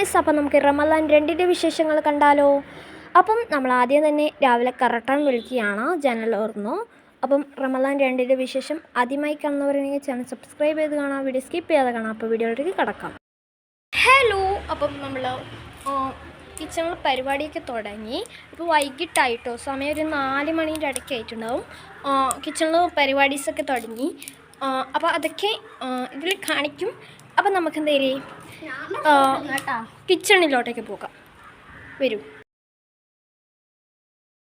Guys അപ്പം നമുക്ക് റമലാൻ രണ്ടിന്റെ വിശേഷങ്ങൾ കണ്ടാലോ? അപ്പം നമ്മൾ ആദ്യം തന്നെ രാവിലെ കറട്ടാൻ വിളിക്കുകയാണ്. ജനൽ ഓർന്നു. അപ്പം റമലാൻ രണ്ടിന്റെ വിശേഷം ആദ്യമായി കാണുന്നവരുണ്ടെങ്കിൽ ചാനൽ സബ്സ്ക്രൈബ് ചെയ്ത് കാണാം. വീഡിയോ സ്കിപ്പ് ചെയ്യാതെ കാണാം. അപ്പോൾ വീഡിയോയിലേക്ക് കിടക്കാം. ഹലോ അപ്പം നമ്മൾ കിച്ചണിൽ പരിപാടിയൊക്കെ തുടങ്ങി. ഇപ്പോൾ വൈകിട്ടായിട്ടോ? സമയം ഒരു നാല് മണീന്റെ ഇടയ്ക്ക് ആയിട്ടുണ്ടാവും. കിച്ചണിൽ പരിപാടീസൊക്കെ തുടങ്ങി. അപ്പോൾ അതൊക്കെ ഇതിൽ കാണിക്കും. അപ്പം നമുക്ക് എന്തേരി കിച്ചണിലോട്ടേക്ക് പോകാം. വരൂ.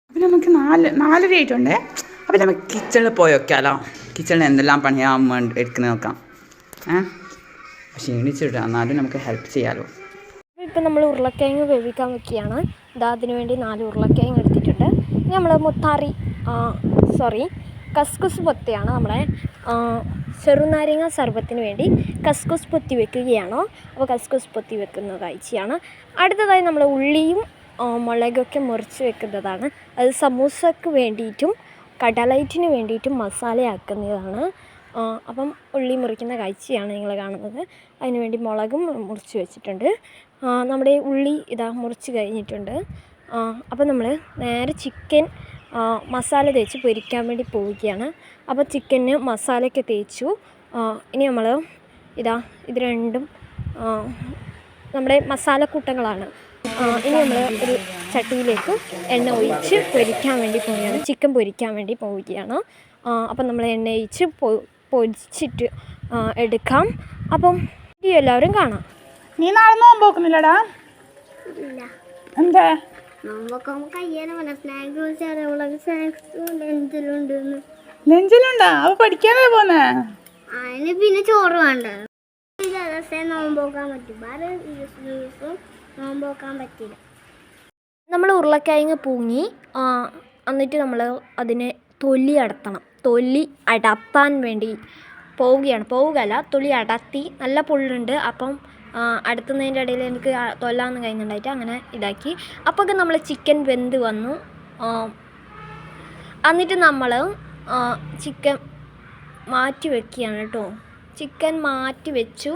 അപ്പം നമുക്ക് നാല് നാലര ആയിട്ടുണ്ട്? അപ്പം നമുക്ക് കിച്ചണിൽ പോയി നോക്കിയാലോ? കിച്ചണിൽ എന്തെല്ലാം പണിയാൻ എടുക്കുന്നത് നോക്കാം. ഏ? ക്ഷീണിച്ചിട്ട് എന്നാലും നമുക്ക് ഹെൽപ്പ് ചെയ്യാമല്ലോ ഇപ്പം നമ്മൾ ഉരുളക്കിഴങ്ങ് വേവിക്കാൻ വെക്കുകയാണ്. ഇതാ അതിനു വേണ്ടി നാല് ഉരുളക്കിഴങ്ങ് എടുത്തിട്ടുണ്ട്. ഇനി നമ്മൾ മുത്താറി സോറി കസ്കുസ് പൊത്തയാണ് നമ്മളെ ചെറുനാരങ്ങ സർബത്തിന് വേണ്ടി കസ്കുസ് പൊത്തി വെക്കുകയാണോ. അപ്പോൾ കസ്കുസ് പൊത്തി വെക്കുന്ന കാഴ്ചയാണ്. അടുത്തതായി നമ്മൾ ഉള്ളിയും മുളകൊക്കെ മുറിച്ച് വെക്കുന്നതാണ്. അത് സമൂസക്ക് വേണ്ടിയിട്ടും കടലൈറ്റിന് വേണ്ടിയിട്ടും മസാലയാക്കുന്നതാണ്. അപ്പം ഉള്ളി മുറിക്കുന്ന കാഴ്ചയാണ് നിങ്ങൾ കാണുന്നത്. അതിനുവേണ്ടി മുളകും മുറിച്ച് വെച്ചിട്ടുണ്ട്. നമ്മുടെ ഉള്ളി ഇതാ മുറിച്ച് കഴിഞ്ഞിട്ടുണ്ട്. അപ്പം നമ്മൾ നേരെ ചിക്കൻ മസാല തേച്ച് പൊരിക്കാൻ വേണ്ടി പോവുകയാണ്. അപ്പോൾ ചിക്കന് മസാലയൊക്കെ തേച്ചു. ഇനി നമ്മൾ ഇതാ ഇത് രണ്ടും നമ്മുടെ മസാലക്കൂട്ടങ്ങളാണ് കൂട്ടങ്ങളാണ്. ഇനി നമ്മൾ ഒരു ചട്ടിയിലേക്ക് എണ്ണ ഒഴിച്ച് പൊരിക്കാൻ വേണ്ടി പോവുകയാണ്. ചിക്കൻ പൊരിക്കാൻ വേണ്ടി പോവുകയാണ്. അപ്പം നമ്മൾ എണ്ണ ഒഴിച്ച് പൊരിച്ചിട്ട് എടുക്കാം. അപ്പം ഈ എല്ലാവരും കാണാം. നീ നാളെ നോമ്പോക്കുന്നില്ലടാ എന്താ? നമുക്ക് സ്നാക്സ് സ്നാക്സ് ലെഞ്ചിലുണ്ടാ അവ പഠിക്കാനേ പോന്നെ? അതിന് പിന്നെ ചോറ് വേണ്ട? ഈ ദിവസം നോമ്പോക്കാൻ പറ്റും. വേറെ ദിവസം നോമ്പോക്കാൻ പറ്റില്ല. നമ്മൾ ഉരുളക്കിഴങ്ങ് പൂങ്ങി എന്നിട്ട് നമ്മൾ അതിനെ തൊല്ലി അടത്തണം. തൊല്ലി അടത്താൻ വേണ്ടി പോവുകയാണ്. പോവുകയല്ല തൊലി അടത്തി നല്ല പുള്ളുണ്ട്. അപ്പം അടത്തുന്നതിന്റെ ഇടയിൽ എനിക്ക് തൊല്ലാന്ന് കഴിയുന്നുണ്ടായിട്ട് അങ്ങനെ ഇതാക്കി. അപ്പോഴൊക്കെ നമ്മൾ ചിക്കൻ വെന്ത് വന്നു. എന്നിട്ട് നമ്മൾ ചിക്കൻ മാറ്റി വെക്കുകയാണ് കേട്ടോ ചിക്കൻ മാറ്റി വെച്ചു.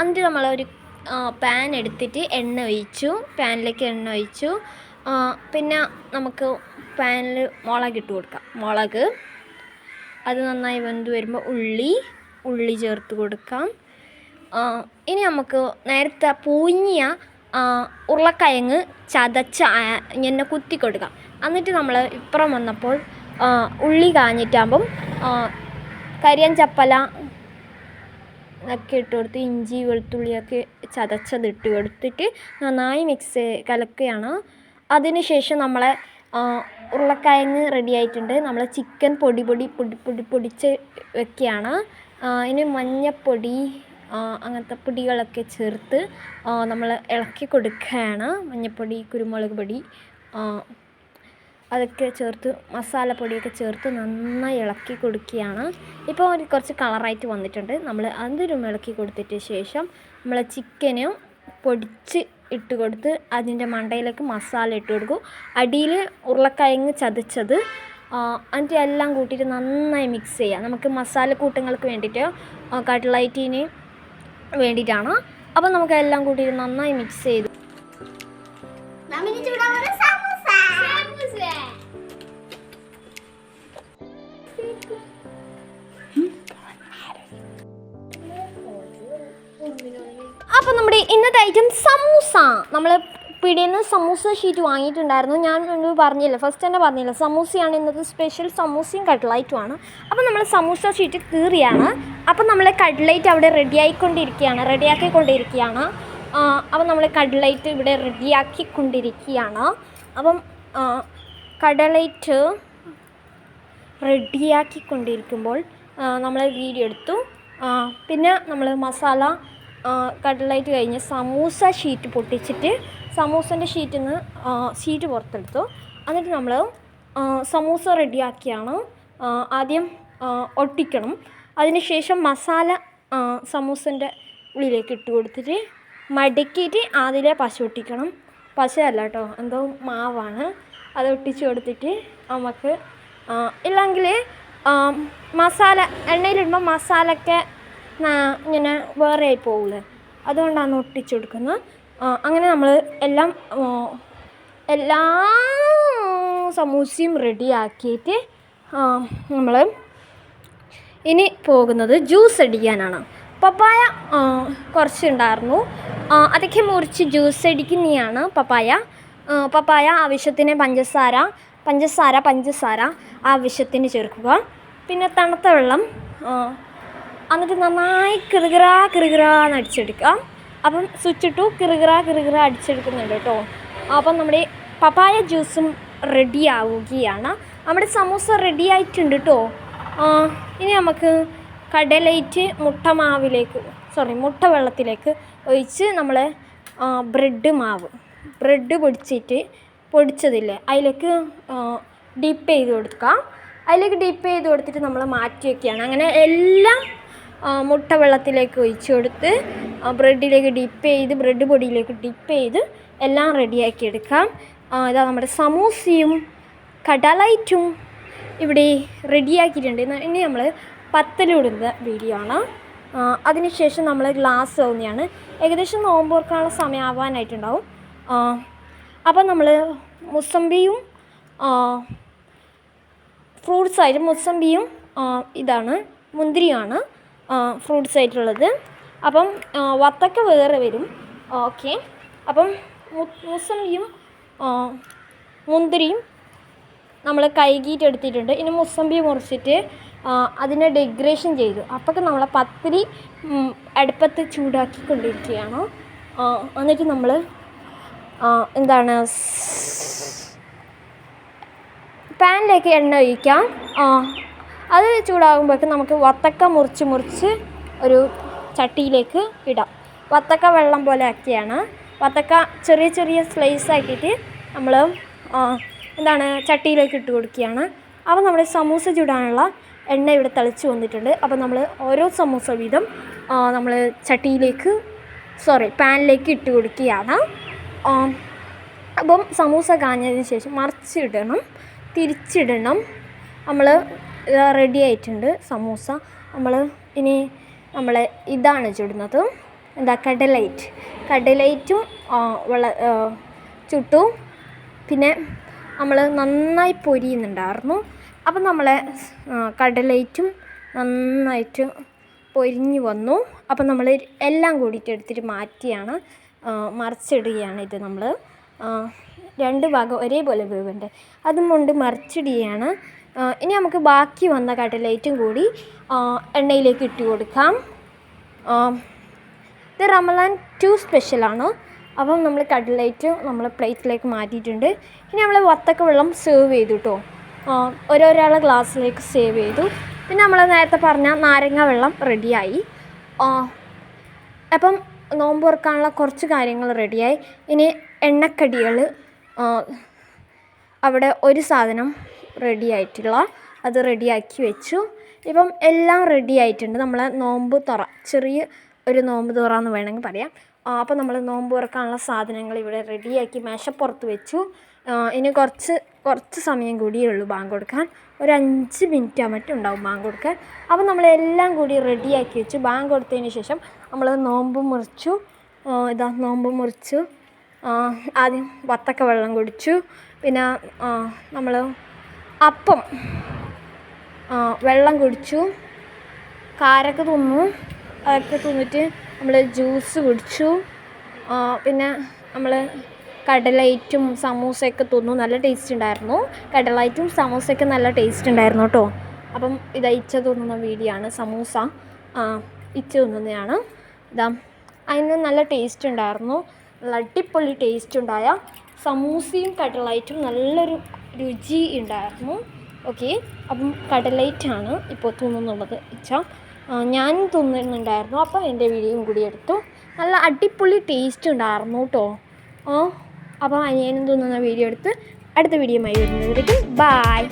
എന്നിട്ട് നമ്മളൊരു പാൻ എടുത്തിട്ട് എണ്ണ ഒഴിച്ചു. പാനിലേക്ക് എണ്ണ ഒഴിച്ചു. പിന്നെ നമുക്ക് പാനിൽ മുളക് ഇട്ട് കൊടുക്കാം. മുളക്. അത് നന്നായി വെന്ത് വരുമ്പോൾ ഉള്ളി ഉള്ളി ചേർത്ത് കൊടുക്കാം. ഇനി നമുക്ക് നേരത്തെ പൂഞ്ഞിയ ഉരുളക്കയങ്ങ് ചതച്ച് ഇങ്ങനെ കുത്തി കൊടുക്കാം എന്നിട്ട് നമ്മൾ ഇപ്പുറം വന്നപ്പോൾ ഉള്ളി കാഞ്ഞിട്ടാകുമ്പം കരിയഞ്ചപ്പല ഒക്കെ ഇട്ട് കൊടുത്ത് ഇഞ്ചി വെളുത്തുള്ളിയൊക്കെ ചതച്ചത് ഇട്ട് കൊടുത്തിട്ട് നന്നായി മിക്സ് കലക്കുകയാണ്. അതിന് ശേഷം നമ്മളെ ആ, ഉരുളക്കിഴങ്ങ് റെഡി ആയിട്ടുണ്ട്. നമ്മൾ ചിക്കൻ പൊടി പൊടി പൊടി പൊടി പൊടിച്ച് വെക്കുകയാണ്. ഇനി മഞ്ഞപ്പൊടി അങ്ങനത്തെ പൊടികളൊക്കെ ചേർത്ത് നമ്മൾ ഇളക്കി കൊടുക്കുകയാണ്. മഞ്ഞപ്പൊടി കുരുമുളക് പൊടി അതൊക്കെ ചേർത്ത് മസാലപ്പൊടിയൊക്കെ ചേർത്ത് നന്നായി ഇളക്കി കൊടുക്കുകയാണ്. ഇപ്പോൾ ഒരു കുറച്ച് കളറായിട്ട് വന്നിട്ടുണ്ട്. നമ്മൾ അതൊരു ഇളക്കി കൊടുത്തിട്ട് ശേഷം നമ്മൾ ചിക്കന് പൊടിച്ച് ഇട്ട് കൊടുത്ത് അതിന്റെ മണ്ടയിലേക്ക് മസാല ഇട്ട് കൊടുക്കും. അടിയിൽ ഉരുളക്കിഴങ്ങ് ചതച്ചത് എന്നിട്ട് എല്ലാം കൂട്ടിയിട്ട് നന്നായി മിക്സ് ചെയ്യുക നമുക്ക് മസാലക്കൂട്ടങ്ങൾക്ക് വേണ്ടിയിട്ട് കട്ട്ലൈറ്റിനെയും കട്ട്ലൈറ്റിന് വേണ്ടിയിട്ടാണ്. അപ്പം നമുക്ക് എല്ലാം കൂട്ടി നന്നായി മിക്സ് ചെയ്ത്. അപ്പൊ നമ്മുടെ ഇന്നത്തെ ഐറ്റം സമൂസ. നമ്മൾ പിടിയിൽ നിന്ന് സമൂസ ഷീറ്റ് വാങ്ങിയിട്ടുണ്ടായിരുന്നു. ഞാൻ ഒന്ന് പറഞ്ഞില്ല. ഫസ്റ്റ് തന്നെ പറഞ്ഞില്ല. സമൂസയാണ് ഇന്നത്തെ സ്പെഷ്യൽ സമൂസയും കട്ട്ലൈറ്റുമാണ്. അപ്പോൾ നമ്മൾ സമൂസ ഷീറ്റ് കീറിയാണ്. അപ്പോൾ നമ്മൾ കട്ട്ലൈറ്റ് അവിടെ റെഡിയായിക്കൊണ്ടിരിക്കുകയാണ്. റെഡിയാക്കിക്കൊണ്ടിരിക്കുകയാണ്. ആ, അപ്പോൾ നമ്മൾ കട്ട്ലൈറ്റ് ഇവിടെ റെഡിയാക്കിക്കൊണ്ടിരിക്കുകയാണ്. അപ്പം കടലൈറ്റ് റെഡിയാക്കിക്കൊണ്ടിരിക്കുമ്പോൾ നമ്മൾ വീഡിയോ എടുത്തു. പിന്നെ നമ്മൾ മസാല കട്ട്ലൈറ്റ് കഴിഞ്ഞ് സമൂസ ഷീറ്റ് പൊട്ടിച്ചിട്ട് സമൂസന്റെ ഷീറ്റിൽ നിന്ന് ഷീറ്റ് പുറത്തെടുത്തു. എന്നിട്ട് നമ്മൾ സമൂസ റെഡിയാക്കിയാണ് ആദ്യം ഒട്ടിക്കണം. അതിനുശേഷം മസാല സമൂസന്റെ ഉള്ളിലേക്ക് ഇട്ട് കൊടുത്തിട്ട് മടക്കിയിട്ട് അതിലെ പശ ഒട്ടിക്കണം. പശയല്ല കേട്ടോ എന്തോ മാവാണ്. അത് ഒട്ടിച്ച് കൊടുത്തിട്ട് നമുക്ക് ഇല്ലെങ്കിൽ മസാല എണ്ണയിലിടുമ്പോൾ മസാലയൊക്കെ ഇങ്ങനെ വേറെ ആയി പോകില്ലേ അതുകൊണ്ടാണ് ഒട്ടിച്ചു കൊടുക്കുന്നത്. അങ്ങനെ നമ്മൾ എല്ലാം എല്ലാ സമൂസയും റെഡിയാക്കിയിട്ട് നമ്മൾ ഇനി പോകുന്നത് ജ്യൂസ് അടിക്കാനാണ്. പപ്പായ കുറച്ച് കുറച്ചുണ്ടായിരുന്നു. അതൊക്കെ മുറിച്ച് ജ്യൂസ് അടിക്കുന്നതാണ് പപ്പായ. പപ്പായ ആവശ്യത്തിന് പഞ്ചസാര പഞ്ചസാര പഞ്ചസാര ആവശ്യത്തിന് ചേർക്കുക. പിന്നെ തണുത്ത വെള്ളം എന്നിട്ട് നന്നായി കിറുകിറ കിറുകിറാന്ന് അടിച്ചെടുക്കുക. അപ്പം സ്വിച്ച് ഇട്ടു കിറുകിറ കിറുകിറ അടിച്ചെടുക്കുന്നുണ്ട് കേട്ടോ. അപ്പം നമ്മുടെ പപ്പായ ജ്യൂസും റെഡി ആവുകയാണ്. നമ്മുടെ സമൂസ റെഡി ആയിട്ടുണ്ട് കേട്ടോ. ഇനി നമുക്ക് കടലയിട്ട് മുട്ട മാവിലേക്ക് സോറി മുട്ട വെള്ളത്തിലേക്ക് ഒഴിച്ച് നമ്മൾ ബ്രെഡ് മാവ്. ബ്രെഡ് പൊടിച്ചിട്ട് പൊടിച്ചതില്ലേ അതിലേക്ക് ഡീപ്പ് ചെയ്ത് കൊടുക്കാം. അതിലേക്ക് ഡീപ്പ് ചെയ്ത് കൊടുത്തിട്ട് നമ്മൾ മാറ്റി വയ്ക്കുകയാണ് അങ്ങനെ എല്ലാം മുട്ട വെള്ളത്തിലേക്ക് ഒഴിച്ചു കൊടുത്ത് ബ്രെഡിലേക്ക് ഡിപ്പ് ചെയ്ത് ബ്രെഡ് പൊടിയിലേക്ക് ഡിപ്പ് ചെയ്ത് എല്ലാം റെഡിയാക്കി എടുക്കാം. ഇതാ നമ്മുടെ സമൂസയും കടലൈറ്റും ഇവിടെ റെഡിയാക്കിയിട്ടുണ്ട് ഇനി നമ്മൾ പത്തലിടുന്ന വീഡിയോ ആണ്. അതിനുശേഷം നമ്മൾ ഗ്ലാസ് ആവുന്നതാണ് ഏകദേശം നോമ്പോർക്കാനുള്ള സമയം ആവാനായിട്ടുണ്ടാവും അപ്പം നമ്മൾ മുസമ്പിയും ആ, ഫ്രൂട്ട്സ് ആയിട്ട് മുസമ്പിയും ഇതാണ് മുന്തിരിയാണ്. ഫ്രൂട്ട്സ് ആയിട്ടുള്ളത്. അപ്പം വത്തക്ക വേറെ വരും. ഓക്കെ അപ്പം മുസമ്പിയും മുന്തിരിയും നമ്മൾ കൈകീറ്റ് എടുത്തിട്ടുണ്ട്. ഇനി മുസമ്പി മുറിച്ചിട്ട് അതിനെ ഡെക്കറേഷൻ ചെയ്തു. അപ്പോഴൊക്കെ നമ്മളെ പത്തിരി അടുപ്പത്ത് ചൂടാക്കിക്കൊണ്ടിരിക്കുകയാണ് കൊണ്ടിരിക്കുകയാണ്. എന്നിട്ട് നമ്മൾ എന്താണ് പാനിലേക്ക് എണ്ണ ഒഴിക്കാം. അത് ചൂടാകുമ്പോഴേക്കും നമുക്ക് വത്തക്ക മുറിച്ച് മുറിച്ച് ഒരു ചട്ടിയിലേക്ക് ഇടാം. വത്തക്ക വെള്ളം പോലെ ആക്കിയാണ് വത്തക്ക ചെറിയ ചെറിയ സ്ലൈസ് ആക്കിയിട്ട് നമ്മൾ എന്താണ് ചട്ടിയിലേക്ക് ഇട്ട് കൊടുക്കുകയാണ്. അപ്പോൾ നമ്മൾ സമൂസ ചൂടാനുള്ള എണ്ണ ഇവിടെ തളിച്ച് വന്നിട്ടുണ്ട്. അപ്പോൾ നമ്മൾ ഓരോ സമൂസ വീതം നമ്മൾ ചട്ടിയിലേക്ക് സോറി പാനിലേക്ക് ഇട്ട് കൊടുക്കുകയാണ്. അപ്പം സമൂസ കാഞ്ഞതിന് ശേഷം മറിച്ചിടണം തിരിച്ചിടണം. നമ്മൾ റെഡി ആയിട്ടുണ്ട്. സമൂസ. നമ്മൾ ഇനി നമ്മളെ ഇതാണ് ചുടുന്നത്. എന്താ കടലൈറ്റ്. കടലൈറ്റും വള ചുട്ടു. പിന്നെ നമ്മൾ നന്നായി പൊരിയുന്നുണ്ടായിരുന്നു. അപ്പം നമ്മളെ കടലൈറ്റും നന്നായിട്ട് പൊരിഞ്ഞു വന്നു. അപ്പം നമ്മൾ എല്ലാം കൂടിയിട്ട് എടുത്തിട്ട് മാറ്റിയാണ്. മറിച്ചിടുകയാണ് ഇത് നമ്മൾ രണ്ട് ഭാഗം ഒരേപോലെ വേവുണ്ട്. അതും കൊണ്ട് മറിച്ചിടുകയാണ് ഇനി നമുക്ക് ബാക്കി വന്ന കടലൈറ്റും കൂടി എണ്ണയിലേക്ക് ഇട്ട് കൊടുക്കാം. ഇത് റമലാൻ ടു സ്പെഷ്യലാണ് അപ്പം നമ്മൾ കട്ലൈറ്റ് നമ്മൾ പ്ലേറ്റിലേക്ക് മാറ്റിയിട്ടുണ്ട്. ഇനി നമ്മൾ വത്തക്ക വെള്ളം സെർവ് ചെയ്തു കേട്ടോ ഓരോരാളെ ഗ്ലാസ്സിലേക്ക് സേവ് ചെയ്തു. പിന്നെ നമ്മൾ നേരത്തെ പറഞ്ഞ നാരങ്ങ വെള്ളം റെഡിയായി അപ്പം നോമ്പ് തുറക്കാനുള്ള കുറച്ച് കാര്യങ്ങൾ റെഡിയായി ഇനി എണ്ണക്കടികൾ അവിടെ ഒരു സാധനം റെഡി ആയിട്ടുള്ള അത് റെഡിയാക്കി വെച്ചു. ഇപ്പം എല്ലാം റെഡി ആയിട്ടുണ്ട്. നമ്മളെ നോമ്പ് തുറ ചെറിയ ഒരു നോമ്പ് തുറ എന്ന് വേണമെങ്കിൽ പറയാം. അപ്പോൾ നമ്മൾ നോമ്പ് തുറക്കാനുള്ള സാധനങ്ങൾ ഇവിടെ റെഡിയാക്കി മേശപ്പുറത്ത് വെച്ചു. ഇനി കുറച്ച് കുറച്ച് സമയം കൂടിയേ ഉള്ളൂ ബാങ്ക് കൊടുക്കാൻ. ഒരു അഞ്ച് മിനിറ്റ് മറ്റും ഉണ്ടാവും ബാങ്ക് കൊടുക്കാൻ. അപ്പോൾ നമ്മളെല്ലാം കൂടി റെഡിയാക്കി വെച്ചു. ബാങ്ക് കൊടുത്തതിന് ശേഷം നമ്മൾ നോമ്പ് മുറിച്ചു. ഇതാ നോമ്പ് മുറിച്ചു. ആദ്യം വത്തക്ക വെള്ളം കുടിച്ചു. പിന്നെ നമ്മൾ അപ്പം വെള്ളം കുടിച്ചു. കാരക്ക തിന്നു. അതൊക്കെ തിന്നിട്ട് നമ്മൾ ജ്യൂസ് കുടിച്ചു. പിന്നെ നമ്മൾ കടലൈറ്റും സമൂസയൊക്കെ തിന്നു. നല്ല ടേസ്റ്റ് ഉണ്ടായിരുന്നു. കടലൈറ്റും സമൂസയൊക്കെ നല്ല ടേസ്റ്റ് ഉണ്ടായിരുന്നു കേട്ടോ. അപ്പം ഇതാ ഇച്ച തിന്നുന്ന വീഡിയോ ആണ് സമൂസ ഇച്ച തിന്നുന്നതാണ്. ഇതാ അതിന് നല്ല ടേസ്റ്റ് ഉണ്ടായിരുന്നു. നല്ല അടിപൊളി ടേസ്റ്റ് ഉണ്ടായ സമൂസയും കടലൈറ്റും നല്ലൊരു രുചി ഉണ്ടായിരുന്നു. ഓക്കെ അപ്പം കടലൈറ്റാണ് ഇപ്പോൾ തിന്നുന്നുള്ളത്. വെച്ചാൽ ഞാൻ തിന്നുന്നുണ്ടായിരുന്നു അപ്പോൾ എന്റെ വീഡിയോയും കൂടി എടുത്തു. നല്ല അടിപൊളി ടേസ്റ്റ് ഉണ്ടായിരുന്നു കേട്ടോ അപ്പോൾ അനിയനും തിന്നുന്ന വീഡിയോ എടുത്ത് അടുത്ത വീഡിയോയുമായി വരുന്നതിലേക്ക് ബായ്